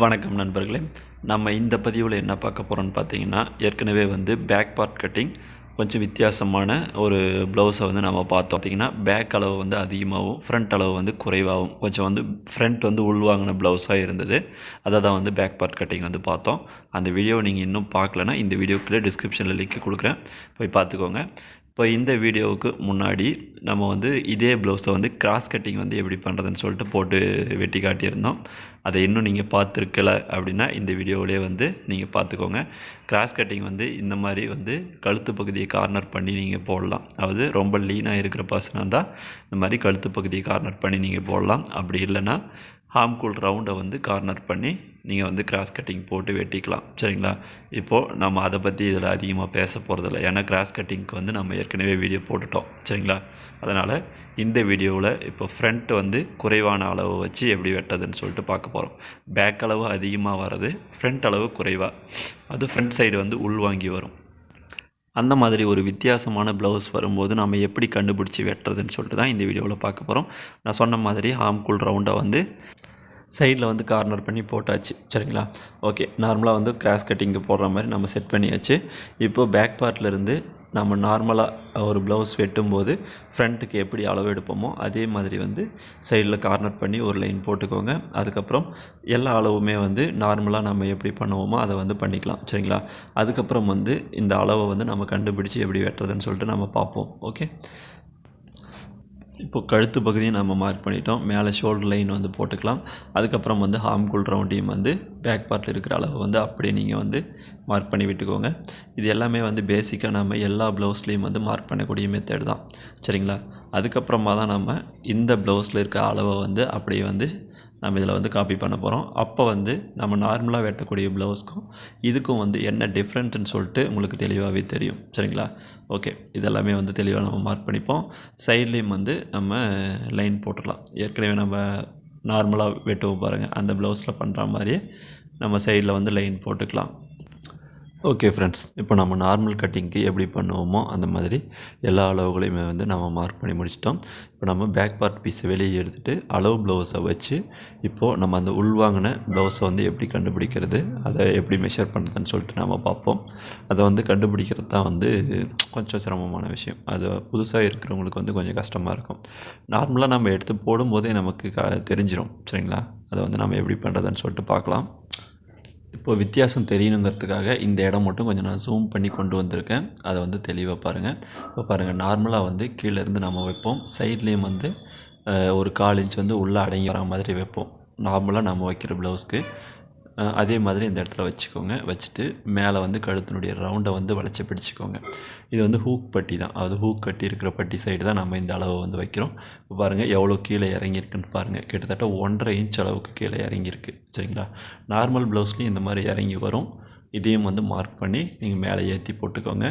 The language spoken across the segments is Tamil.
வணக்கம் நண்பர்களே. நம்ம இந்த பதிவில் என்ன பார்க்க போகிறோம்னு பார்த்தீங்கன்னா ஏற்கனவே வந்து பேக் பார்ட் கட்டிங் கொஞ்சம் வித்தியாசமான ஒரு ப்ளவுஸை வந்து நம்ம பார்த்தோம். பார்த்தீங்கன்னா பேக் அளவு வந்து அதிகமாகவும் ஃப்ரண்ட் அளவு வந்து குறைவாகவும் கொஞ்சம் வந்து ஃப்ரண்ட் வந்து உள்வாங்கின ப்ளவுஸாக இருந்தது. அதை தான் வந்து பேக் பார்ட் கட்டிங் வந்து பார்த்தோம். அந்த வீடியோ நீங்கள் இன்னும் பார்க்கலன்னா இந்த வீடியோக்குள்ளே டிஸ்கிரிப்ஷனில் லிங்க் கொடுக்குறேன். போய் பார்த்துக்கோங்க. இப்போ இந்த வீடியோவுக்கு முன்னாடி நம்ம வந்து இதே ப்ளவுஸை வந்து கிராஸ் கட்டிங் வந்து எப்படி பண்ணுறதுன்னு சொல்லிட்டு போட்டு வெட்டி காட்டியிருந்தோம். அதை இன்னும் நீங்கள் பார்த்துருக்கல அப்படின்னா இந்த வீடியோவிலே வந்து நீங்கள் பார்த்துக்கோங்க. கிராஸ் கட்டிங் வந்து இந்த மாதிரி வந்து கழுத்து பகுதியை கார்னர் பண்ணி நீங்கள் போடலாம். அதாவது ரொம்ப லீனாக இருக்கிற பர்சனாக இருந்தால் இந்த மாதிரி கழுத்து பகுதியை கார்னர் பண்ணி நீங்கள் போடலாம். அப்படி இல்லைன்னா ஹாம்கூல் ரவுண்டை வந்து கார்னர் பண்ணி நீங்கள் வந்து கிராஸ் கட்டிங் போட்டு வெட்டிக்கலாம். சரிங்களா? இப்போது நம்ம அதை பற்றி இதில் அதிகமாக பேச போகிறதில்ல ஏன்னா கிராஸ் கட்டிங்க்கு வந்து நம்ம ஏற்கனவே வீடியோ போட்டுட்டோம். சரிங்களா? அதனால் இந்த வீடியோவில் இப்போ ஃப்ரண்ட் வந்து குறைவான அளவு வச்சு எப்படி வெட்டதுன்னு சொல்லிட்டு பார்க்க போகிறோம் பேக் அளவு அதிகமாக வர்றது ஃப்ரண்ட் அளவு குறைவாக அது ஃப்ரண்ட் சைடு வந்து உள்வாங்கி வரும். அந்த மாதிரி ஒரு வித்தியாசமான ப்ளவுஸ் வரும்போது நம்ம எப்படி கண்டுபிடிச்சி வெட்டுறதுன்னு சொல்லிட்டு தான் இந்த வீடியோவில் பார்க்க போகிறோம் நான் சொன்ன மாதிரி ஹாம்குல் ரவுண்டை வந்து சைடில் வந்து கார்னர் பண்ணி போட்டாச்சு. சரிங்களா? ஓகே நார்மலாக வந்து கிராஸ் கட்டிங்கு போடுற மாதிரி நம்ம செட் பண்ணியாச்சு. இப்போது பேக் பார்ட்லேருந்து நம்ம நார்மலாக ஒரு ப்ளவுஸ் வெட்டும்போது ஃப்ரண்ட்டுக்கு எப்படி அளவு எடுப்போமோ அதே மாதிரி வந்து சைடில் கார்னர் பண்ணி ஒரு லைன் போட்டுக்கோங்க. அதுக்கப்புறம் எல்லா அளவுமே வந்து நார்மலாக நம்ம எப்படி பண்ணுவோமோ அதை வந்து பண்ணிக்கலாம். சரிங்களா? அதுக்கப்புறம் வந்து இந்த அளவை வந்து நம்ம கண்டுபிடிச்சி எப்படி வெட்டுறதுன்னு சொல்லிட்டு நம்ம பார்ப்போம். ஓகே இப்போ கழுத்து பகுதியை நம்ம மார்க் பண்ணிட்டோம். மேலே ஷோல்டர் லைன் வந்து போட்டுக்கலாம். அதுக்கப்புறம் வந்து ஹார்ம்குல் ரவுண்டையும் வந்து பேக் பார்ட்டில் இருக்கிற அளவு வந்து அப்படியே நீங்கள் வந்து மார்க் பண்ணி விட்டுக்கோங்க. இது எல்லாமே வந்து பேசிக்காக நம்ம எல்லா ப்ளவுஸ்லேயும் வந்து மார்க் பண்ணக்கூடிய மெத்தட் தான். சரிங்களா? அதுக்கப்புறமா தான் நம்ம இந்த ப்ளவுஸில் இருக்க அளவை வந்து அப்படியே வந்து நம்ம இதில் வந்து காப்பி பண்ண போகிறோம் அப்போ வந்து நம்ம நார்மலாக வெட்டக்கூடிய ப்ளவுஸ்க்கும் இதுக்கும் வந்து என்ன டிஃப்ரெண்ட்டுன்னு சொல்லிட்டு உங்களுக்கு தெளிவாகவே தெரியும். சரிங்களா? ஓகே இதெல்லாமே வந்து தெளிவாக நம்ம மார்க் பண்ணிப்போம். சைட்லேயும் வந்து நம்ம லைன் போட்டுடலாம். ஏற்கனவே நம்ம நார்மலாக வெட்டுவோம் பாருங்கள் அந்த ப்ளவுஸில் பண்ணுற மாதிரியே நம்ம சைடில் வந்து லைன் போட்டுக்கலாம். ஓகே ஃப்ரெண்ட்ஸ் இப்போ நம்ம நார்மல் கட்டிங்க்கு எப்படி பண்ணுவோமோ அந்த மாதிரி எல்லா அளவுகளையுமே வந்து நம்ம மார்க் பண்ணி முடிச்சிட்டோம். இப்போ நம்ம பேக் பார்ட் பீஸை வெளியே எடுத்துகிட்டு அளவு ப்ளவுஸை வச்சு இப்போது நம்ம அந்த உள்வாங்கின ப்ளவுஸை வந்து எப்படி கண்டுபிடிக்கிறது அதை எப்படி மெஷர் பண்ணுறதுன்னு சொல்லிட்டு நம்ம பார்ப்போம். அதை வந்து கண்டுபிடிக்கிறது தான் வந்து கொஞ்சம் சிரமமான விஷயம். அது புதுசாக இருக்கிறவங்களுக்கு வந்து கொஞ்சம் கஷ்டமாக இருக்கும். நார்மலாக நம்ம எடுத்து போடும்போதே நமக்கு க தெரிஞ்சிடும் சரிங்களா? அதை வந்து நம்ம எப்படி பண்ணுறதுன்னு சொல்லிட்டு பார்க்கலாம். இப்போ வித்தியாசம் தெரியணுங்கிறதுக்காக இந்த இடம் மட்டும் கொஞ்சம் நான் ஜூம் பண்ணி கொண்டு வந்திருக்கேன். அதை வந்து தெளிவாக பாருங்கள் இப்போ பாருங்கள் நார்மலாக வந்து கீழேருந்து நம்ம வைப்போம். சைட்லேயும் வந்து ஒரு கால் இன்ச் வந்து உள்ளே அடங்கி வர மாதிரி வைப்போம். நார்மலாக நம்ம வைக்கிற ப்ளவுஸ்க்கு அதே மாதிரி இந்த இடத்துல வச்சுக்கோங்க. வச்சுட்டு மேலே வந்து கழுத்தினுடைய ரவுண்டை வந்து வளைச்சி பிடிச்சிக்கோங்க. இது வந்து ஹூக் பட்டி தான். அது ஹூக் கட்டி இருக்கிற பட்டி சைடு தான் நம்ம இந்த அளவை வந்து வைக்கிறோம். இப்போ பாருங்கள் எவ்வளோ கீழே இறங்கியிருக்குன்னு பாருங்கள் கிட்டத்தட்ட ஒன்றரை இன்ச் அளவுக்கு கீழே இறங்கியிருக்கு. சரிங்களா? நார்மல் ப்ளவுஸ்லேயும் இந்த மாதிரி இறங்கி வரும். இதையும் வந்து மார்க் பண்ணி நீங்கள் மேலே ஏற்றி போட்டுக்கோங்க.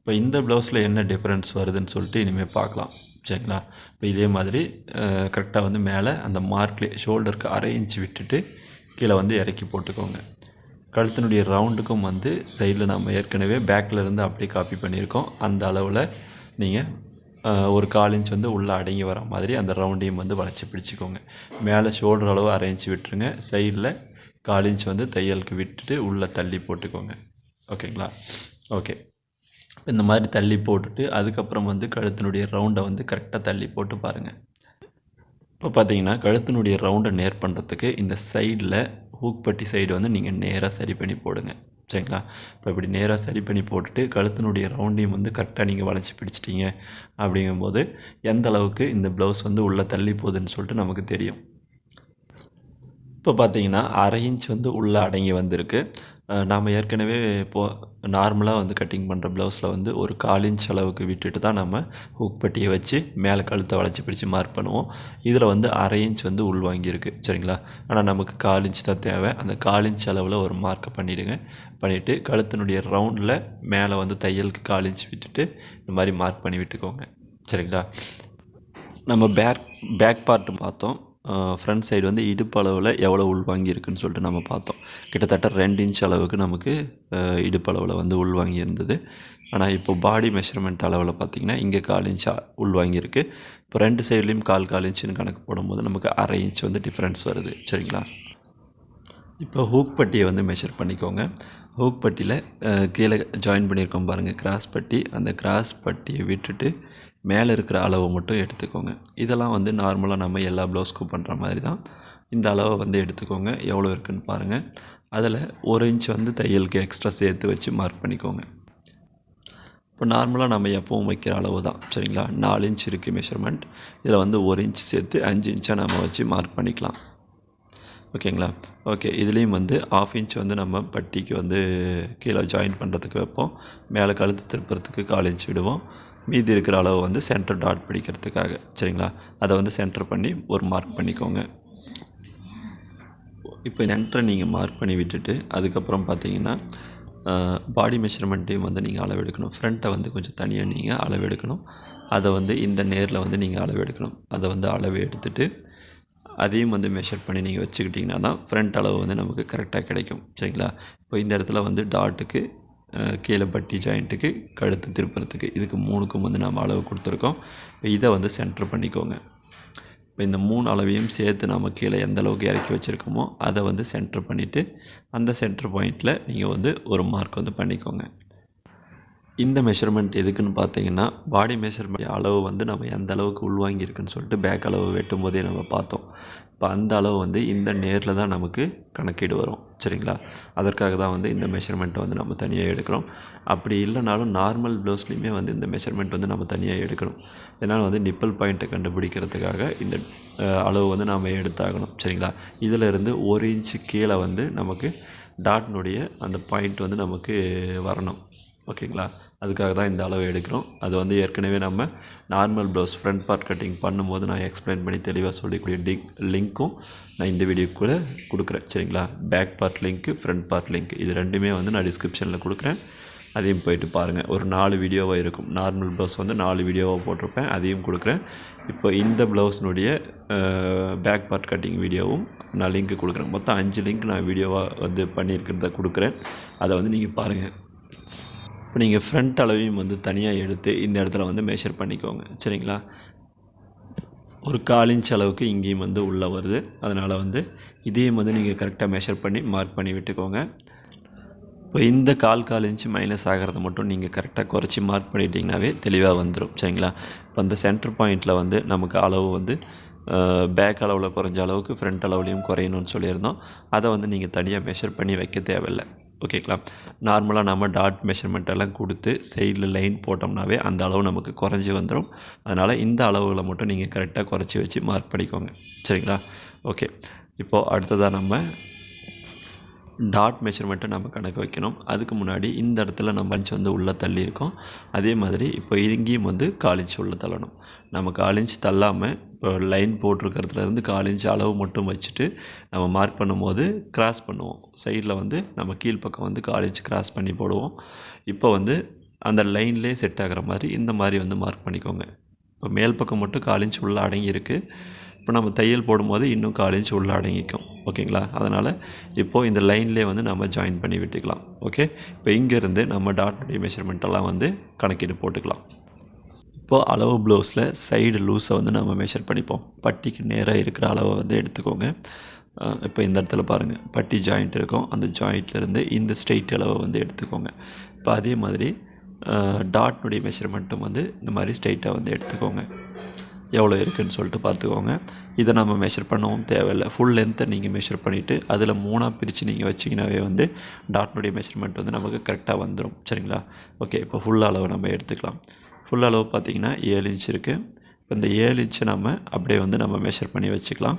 இப்போ இந்த ப்ளவுஸில் என்ன டிஃப்ரென்ஸ் வருதுன்னு சொல்லிட்டு இனிமேல் பார்க்கலாம். சரிங்களா? இப்போ இதே மாதிரி கரெக்டாக வந்து மேலே அந்த மார்க்லேயே ஷோல்டருக்கு அரை இன்ச் விட்டுட்டு கீழே வந்து இறக்கி போட்டுக்கோங்க. கழுத்தினுடைய ரவுண்டுக்கும் வந்து சைடில் நம்ம ஏற்கனவே பேக்கில் இருந்து அப்படியே காப்பி பண்ணியிருக்கோம். அந்த அளவில் நீங்கள் ஒரு கால் இன்ச் வந்து உள்ளே அடங்கி வர மாதிரி அந்த ரவுண்டையும் வந்து வளைச்சி பிடிச்சிக்கோங்க. மேலே ஷோல்டர் அளவு அரைஞ்சி விட்டுருங்க. சைடில் கால் இன்ச் வந்து தையலுக்கு விட்டுட்டு உள்ளே தள்ளி போட்டுக்கோங்க. ஓகேங்களா ஓகே இந்த மாதிரி தள்ளி போட்டுட்டு அதுக்கப்புறம் வந்து கழுத்தினுடைய ரவுண்டை வந்து கரெக்டாக தள்ளி போட்டு பாருங்கள் இப்போ பார்த்தீங்கன்னா கழுத்தினுடைய ரவுண்டை நேர் பண்ணுறதுக்கு இந்த சைடில் ஹூக்பட்டி சைடு வந்து நீங்கள் நேராக சரி பண்ணி போடுங்க. சரிங்களா? இப்போ இப்படி நேராக சரி பண்ணி போட்டுட்டு கழுத்தினுடைய ரவுண்டையும் வந்து கரெக்டாக நீங்கள் வளைச்சி பிடிச்சிட்டிங்க அப்படிங்கும்போது எந்த அளவுக்கு இந்த ப்ளவுஸ் வந்து உள்ளே தள்ளி போகுதுன்னு சொல்லிட்டு நமக்கு தெரியும். இப்போ பார்த்தீங்கன்னா அரை இன்ச் வந்து உள்ளே அடங்கி வந்திருக்கு. நாம் ஏற்கனவே இப்போது நார்மலாக வந்து கட்டிங் பண்ணுற ப்ளவுஸில் வந்து ஒரு கால் இன்ச் அளவுக்கு விட்டுட்டு தான் நம்ம ஹூக் பட்டியை வச்சு மேலே கழுத்தை வளைச்சி பிடிச்சி மார்க் பண்ணுவோம். இதில் வந்து அரை இன்ச் வந்து உள்வாங்கியிருக்கு சரிங்களா? ஆனால் நமக்கு கால் இன்ச் தான் தேவை. அந்த கால் இன்ச் அளவில் ஒரு மார்க்கை பண்ணிவிடுங்க பண்ணிவிட்டு கழுத்தினுடைய ரவுண்டில் மேலே வந்து தையலுக்கு கால் இன்ச் விட்டுட்டு இந்த மாதிரி மார்க் பண்ணி விட்டுக்கோங்க சரிங்களா? நம்ம பேக் பேக் பார்ட்டு பார்த்தோம். ஃப்ரண்ட் சைடு வந்து இடுப்பு அளவில் எவ்வளோ உள்வாங்கியிருக்குன்னு சொல்லிட்டு நம்ம பார்த்தோம். கிட்டத்தட்ட ரெண்டு இன்ச் அளவுக்கு நமக்கு இடுப்பு அளவில் வந்து உள்வாங்கி இருந்தது ஆனால் இப்போ பாடி மெஷர்மெண்ட் அளவில் பார்த்திங்கன்னா இங்கே கால் இன்ச் உள்வாங்கியிருக்கு இப்போ ரெண்டு சைட்லேயும் கால் கால் இன்ச்சுன்னு கணக்கு போடும்போது நமக்கு அரை இன்ச் வந்து டிஃப்ரென்ஸ் வருது. சரிங்களா? இப்போ ஹூக் பட்டியை வந்து மெஷர் பண்ணிக்கோங்க. ஹூக் பட்டியில் கீழே ஜாயின் பண்ணியிருக்கோம் பாருங்கள் கிராஸ் பட்டி. அந்த கிராஸ் பட்டியை விட்டுட்டு மேலே இருக்கிற அளவை மட்டும் எடுத்துக்கோங்க. இதெல்லாம் வந்து நார்மலாக நம்ம எல்லா ப்ளவுஸ்க்கும் பண்ணுற மாதிரி தான் இந்த அளவை வந்து எடுத்துக்கோங்க. எவ்வளோ இருக்குன்னு பாருங்கள் அதில் ஒரு இன்ச் வந்து தையலுக்கு எக்ஸ்ட்ரா சேர்த்து வச்சு மார்க் பண்ணிக்கோங்க. இப்போ நார்மலாக நம்ம எப்பவும் வைக்கிற அளவு தான் சரிங்களா? நாலு இன்ச் இருக்குது மெஷர்மெண்ட் இதில் வந்து ஒரு இன்ச் சேர்த்து அஞ்சு இன்ச்சாக நம்ம வச்சு மார்க் பண்ணிக்கலாம். ஓகேங்களா? ஓகே. இதுலேயும் வந்து ஆஃப் இன்ச் வந்து நம்ம பட்டிக்கு வந்து கீழே ஜாயின் பண்ணுறதுக்கு வைப்போம். மேலே கழுத்து திருப்புறதுக்கு கால் இன்ச் விடுவோம். மீதி இருக்கிற அளவு வந்து சென்டர் டாட் பிடிக்கிறதுக்காக. சரிங்களா? அதை வந்து சென்டர் பண்ணி ஒரு மார்க் பண்ணிக்கோங்க. இப்போ சென்டரை நீங்கள் மார்க் பண்ணி விட்டுட்டு அதுக்கப்புறம் பார்த்தீங்கன்னா பாடி மெஷர்மெண்ட்டையும் வந்து நீங்கள் அளவெடுக்கணும். ஃப்ரண்ட்டை வந்து கொஞ்சம் தனியாக நீங்கள் அளவெடுக்கணும். அதை வந்து இந்த நேரில் வந்து நீங்கள் அளவெடுக்கணும். அதை வந்து அளவு எடுத்துட்டு அதையும் வந்து மெஷர் பண்ணி நீங்கள் வச்சுக்கிட்டிங்கன்னா தான் ஃப்ரண்ட் அளவு வந்து நமக்கு கரெக்டாக கிடைக்கும். சரிங்களா? இப்போ இந்த இடத்துல வந்து டாட்டுக்கு கீழே பட்டி ஜாயிண்ட்டுக்கு கழுத்து திருப்புறத்துக்கு இதுக்கு மூணுக்கும் வந்து நம்ம அளவு கொடுத்துருக்கோம். இப்போ இதை வந்து சென்டர் பண்ணிக்கோங்க. இப்போ இந்த மூணு அளவையும் சேர்த்து நம்ம கீழே எந்த அளவுக்கு இறக்கி வச்சுருக்கோமோ அதை வந்து சென்டர் பண்ணிவிட்டு அந்த சென்டர் பாயிண்டில் நீங்கள் வந்து ஒரு மார்க் வந்து பண்ணிக்கோங்க. இந்த மெஷர்மெண்ட் எதுக்குன்னு பார்த்தீங்கன்னா பாடி மெஷர்மெண்ட் அளவு வந்து நம்ம எந்த அளவுக்கு உள்வாங்கியிருக்குன்னு சொல்லிட்டு பேக் அளவு வெட்டும் போதே நம்ம பார்த்தோம். இப்போ அந்த அளவு வந்து இந்த நேரில் தான் நமக்கு கணக்கீடு வரும். சரிங்களா? அதற்காக தான் வந்து இந்த மெஷர்மெண்ட்டை வந்து நம்ம தனியாக எடுக்கிறோம். அப்படி இல்லைனாலும் நார்மல் ப்ளவுஸ்லையுமே வந்து இந்த மெஷர்மெண்ட் வந்து நம்ம தனியாக எடுக்கணும் இதனால் வந்து நிப்பல் பாயிண்ட்டை கண்டுபிடிக்கிறதுக்காக இந்த அளவு வந்து நாம் எடுத்தாகணும். சரிங்களா? இதிலிருந்து ஒரு இன்ச்சு கீழே வந்து நமக்கு டாட்னுடைய அந்த பாயிண்ட் வந்து நமக்கு வரணும். ஓகேங்களா? அதுக்காக தான் இந்த அளவு எடுக்கிறோம். அது வந்து ஏற்கனவே நம்ம normal blouse front part cutting பண்ணும்போது நான் எக்ஸ்பிளைன் பண்ணி தெளிவாக சொல்லிக்கூடிய டிங் லிங்க்கும் நான் இந்த வீடியோக்குள்ளே கொடுக்குறேன். சரிங்களா? பேக் பார்ட் லிங்க்கு ஃப்ரண்ட் பார்ட் லிங்க் இது ரெண்டுமே வந்து நான் டிஸ்கிரிப்ஷனில் கொடுக்குறேன். அதையும் போயிட்டு பாருங்கள் ஒரு நாலு வீடியோவாக இருக்கும். நார்மல் ப்ளவுஸ் வந்து நாலு வீடியோவாக போட்டிருப்பேன். அதையும் கொடுக்குறேன். இப்போ இந்த ப்ளவுஸினுடைய பேக் பார்ட் கட்டிங் வீடியோவும் நான் லிங்க் கொடுக்குறேன். மொத்தம் அஞ்சு லிங்க் நான் வீடியோவாக வந்து பண்ணியிருக்கிறத கொடுக்குறேன். அதை வந்து நீங்கள் பாருங்கள் இப்போ நீங்கள் ஃப்ரண்ட் அளவையும் வந்து தனியாக எடுத்து இந்த இடத்துல வந்து மெஷர் பண்ணிக்கோங்க. சரிங்களா? ஒரு கால் இன்ச் அளவுக்கு இங்கேயும் வந்து உள்ளே வருது. அதனால் வந்து இதையும் வந்து நீங்கள் கரெக்டாக மெஷர் பண்ணி மார்க் பண்ணி விட்டுக்கோங்க. இப்போ இந்த கால் கால் இன்ச்சு மைனஸ் ஆகிறத மட்டும் நீங்கள் கரெக்டாக குறைச்சி மார்க் பண்ணிட்டீங்கனாவே தெளிவாக வந்துடும் சரிங்களா? இப்போ அந்த சென்டர் பாயிண்ட்டில் வந்து நமக்கு அளவு வந்து பேக் அளவில் குறைஞ்ச அளவுக்கு ஃப்ரண்ட் அளவுலேயும் குறையணும்னு சொல்லியிருந்தோம். அதை வந்து நீங்கள் தனியாக மெஷர் பண்ணி வைக்க தேவையில்லை. ஓகேங்களா? நார்மலாக நம்ம டாட் மெஷர்மெண்ட் எல்லாம் கொடுத்து சைடில் லைன் போட்டோம்னாவே அந்த அளவு நமக்கு குறைஞ்சி வந்துடும் அதனால் இந்த அளவுகளை மட்டும் நீங்கள் கரெக்டாக குறைச்சி வச்சு மார்க் பண்ணிக்கோங்க. சரிங்களா? ஓகே இப்போது அடுத்ததாக நம்ம டாட் மெஷர்மெண்ட்டை நம்ம கணக்கு வைக்கணும். அதுக்கு முன்னாடி இந்த இடத்துல நம்ம அஞ்சு வந்து உள்ளே தள்ளியிருக்கோம். அதே மாதிரி இப்போ இங்கேயும் வந்து காலிஞ்ச் உள்ளே தள்ளணும். நம்ம காலிஞ்ச் தள்ளாமல் இப்போ லைன் போட்டிருக்கிறதுலேருந்து காலிஞ்ச் அளவு மட்டும் வச்சுட்டு நம்ம மார்க் பண்ணும்போது கிராஸ் பண்ணுவோம். சைடில் வந்து நம்ம கீழ்ப்பக்கம் வந்து காலிஞ்ச் கிராஸ் பண்ணி போடுவோம். இப்போ வந்து அந்த லைன்லேயே செட் ஆகிற மாதிரி இந்த மாதிரி வந்து மார்க் பண்ணிக்கோங்க. இப்போ மேல் பக்கம் மட்டும் காலிஞ்ச் உள்ளே அடங்கியிருக்கு. இப்போ நம்ம தையல் போடும்போது இன்னும் கால் இன்ச் உள்ள அடங்கிக்கும். ஓகேங்களா? அதனால் இப்போது இந்த லைன்லேயே வந்து நம்ம ஜாயின் பண்ணி விட்டுக்கலாம். ஓகே? இப்போ இங்கேருந்து நம்ம டாட்னுடைய மெஷர்மெண்ட்டெல்லாம் வந்து கணக்கிட்டு போட்டுக்கலாம். இப்போது அளவு ப்ளவுஸில் சைடு லூஸை வந்து நம்ம மெஷர் பண்ணிப்போம். பட்டிக்கு நேராக இருக்கிற அளவை வந்து எடுத்துக்கோங்க. இப்போ இந்த இடத்துல பாருங்கள் பட்டி ஜாயிண்ட் இருக்கும். அந்த ஜாயிண்ட்லேருந்து இந்த ஸ்ட்ரெயிட் அளவை வந்து எடுத்துக்கோங்க. இப்போ அதே மாதிரி டாட்னுடைய மெஷர்மெண்ட்டும் வந்து இந்த மாதிரி ஸ்ட்ரைட்டாக வந்து எடுத்துக்கோங்க. எவ்வளோ இருக்குதுன்னு சொல்லிட்டு பார்த்துக்கோங்க. இதை நம்ம மெஷர் பண்ணவும் தேவையில்லை. ஃபுல் லென்த்தை நீங்கள் மெஷர் பண்ணிவிட்டு அதில் மூணாக பிரித்து நீங்கள் வச்சிங்கனாவே வந்து டாட்னுடைய மெஷர்மெண்ட் வந்து நமக்கு கரெக்டாக வந்துடும் சரிங்களா? ஓகே இப்போ ஃபுல் அளவு நம்ம எடுத்துக்கலாம். ஃபுல் அளவு பார்த்தீங்கன்னா ஏழு இன்ச் இருக்குது இப்போ இந்த ஏழு இன்ச்சை நம்ம அப்படியே வந்து நம்ம மெஷர் பண்ணி வச்சுக்கலாம்.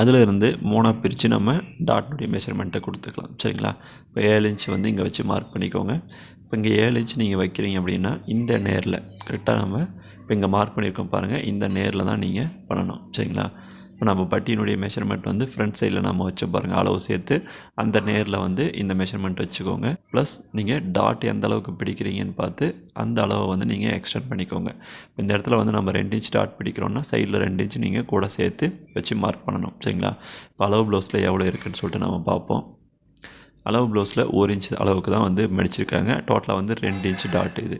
அதில் இருந்து மூணாக பிரித்து நம்ம டாட்னுடைய மெஷர்மெண்ட்டை கொடுத்துக்கலாம். சரிங்களா? இப்போ ஏழு இன்ச் வந்து இங்கே வச்சு மார்க் பண்ணிக்கோங்க. இப்போ இங்கே ஏழு இன்ச் நீங்கள் வைக்கிறீங்க அப்படின்னா இந்த நேரில் கரெக்டாக நம்ம இப்போ இங்கே மார்க் பண்ணியிருக்கோம் பாருங்கள் இந்த நேரில் தான் நீங்கள் பண்ணணும். சரிங்களா? இப்போ நம்ம பட்டியினுடைய மெஷர்மெண்ட் வந்து ஃப்ரண்ட் சைடில் நம்ம வச்சு பாருங்கள் அளவு சேர்த்து அந்த நேரில் வந்து இந்த மெஷர்மெண்ட் வச்சுக்கோங்க. ப்ளஸ் நீங்கள் டாட் எந்த அளவுக்கு பிடிக்கிறீங்கன்னு பார்த்து அந்த அளவை வந்து நீங்கள் எக்ஸ்டெண்ட் பண்ணிக்கோங்க. இந்த இடத்துல வந்து நம்ம ரெண்டு இன்ச் டாட் பிடிக்கிறோன்னா சைடில் ரெண்டு இன்ச் நீங்கள் கூட சேர்த்து வச்சு மார்க் பண்ணணும். சரிங்களா? இப்போ அளவு ப்ளவுஸில் எவ்வளோ இருக்குன்னு சொல்லிட்டு நம்ம பார்ப்போம். அளவு ப்ளவுஸில் ஒரு இன்ச் அளவுக்கு தான் வந்து மடிச்சிருக்காங்க. டோட்டலாக வந்து ரெண்டு இன்ச் டாட் இது.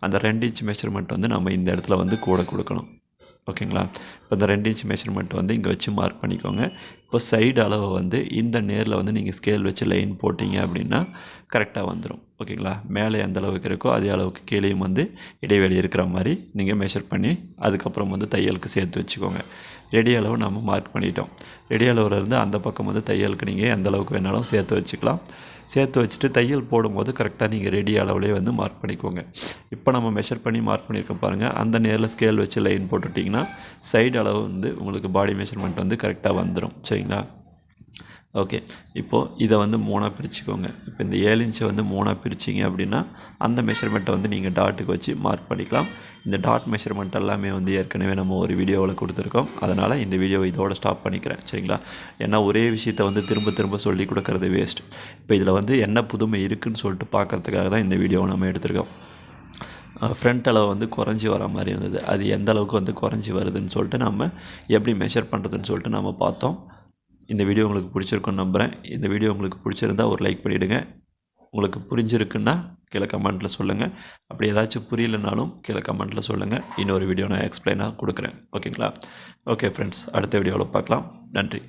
அந்த ரெண்டு இன்ச் மெஷர்மெண்ட் வந்து நம்ம இந்த இடத்துல வந்து கூட கொடுக்கணும். ஓகேங்களா? இப்போ இந்த ரெண்டு இன்ச் மெஷர்மெண்ட் வந்து இங்கே வச்சு மார்க் பண்ணிக்கோங்க. இப்போ சைடு அளவை வந்து இந்த நேரில் வந்து நீங்கள் ஸ்கேல் வச்சு லைன் போட்டிங்க அப்படின்னா கரெக்டாக வந்துடும் ஓகேங்களா? மேலே எந்த அளவுக்கு இருக்கோ அதே அளவுக்கு கீழேயும் வந்து இடைவெளி இருக்கிற மாதிரி நீங்கள் மெஷர் பண்ணி அதுக்கப்புறம் வந்து தையலுக்கு சேர்த்து வச்சுக்கோங்க. ரெடி அளவு நம்ம மார்க் பண்ணிட்டோம். ரெடி அளவில் இருந்து அந்த பக்கம் வந்து தையலுக்கு நீங்கள் எந்த அளவுக்கு வேணாலும் சேர்த்து வச்சுக்கலாம். சேர்த்து வச்சுட்டு தையல் போடும்போது கரெக்டாக நீங்கள் ரெடி அளவுலேயே வந்து மார்க் பண்ணிக்கோங்க. இப்போ நம்ம மெஷர் பண்ணி மார்க் பண்ணியிருக்கோம் பாருங்கள் அந்த நேரில் ஸ்கேல் வச்சு லைன் போட்டுட்டிங்கன்னா சைடு அளவு வந்து உங்களுக்கு பாடி மெஷர்மெண்ட் வந்து கரெக்டாக வந்துடும் சரிங்களா? ஓகே இப்போது இதை வந்து மூணாக பிரிச்சுக்கோங்க. இப்போ இந்த ஏழு இன்ச்சை வந்து மூணாக பிரிச்சிங்க அப்படின்னா அந்த மெஷர்மெண்ட்டை வந்து நீங்கள் டாட்டுக்கு வச்சு மார்க் பண்ணிக்கலாம். இந்த டாட் மெஷர்மெண்ட் எல்லாமே வந்து ஏற்கனவே நம்ம ஒரு வீடியோவில் கொடுத்துருக்கோம். அதனால் இந்த வீடியோவை இதோட ஸ்டாப் பண்ணிக்கிறேன். சரிங்களா? ஏன்னா ஒரே விஷயத்தை வந்து திரும்ப திரும்ப சொல்லி கொடுக்கறது வேஸ்ட் இப்போ இதில் வந்து என்ன புதுமை இருக்குன்னு சொல்லிட்டு பார்க்கறதுக்காக தான் இந்த வீடியோவை நம்ம எடுத்திருக்கோம். ஃப்ரண்ட் அளவு வந்து குறைஞ்சி வர மாதிரி இருந்தது. அது எந்த அளவுக்கு வந்து குறைஞ்சி வருதுன்னு சொல்லிட்டு நம்ம எப்படி மெஷர் பண்ணுறதுன்னு சொல்லிட்டு நம்ம பார்த்தோம். இந்த வீடியோ உங்களுக்கு பிடிச்சிருக்குன்னு நம்புகிறேன் இந்த வீடியோ உங்களுக்கு பிடிச்சிருந்தா ஒரு லைக் பண்ணிவிடுங்க உங்களுக்கு புரிஞ்சிருக்குன்னா கீழே கமெண்ட்டில் சொல்லுங்கள் அப்படி ஏதாச்சும் புரியலனாலும் கீழே கமெண்ட்டில் சொல்லுங்கள் இன்னொரு வீடியோ நான் எக்ஸ்பிளைனாக கொடுக்குறேன். ஓகேங்களா ஓகே ஃப்ரெண்ட்ஸ் அடுத்த வீடியோவில் பார்க்கலாம். நன்றி.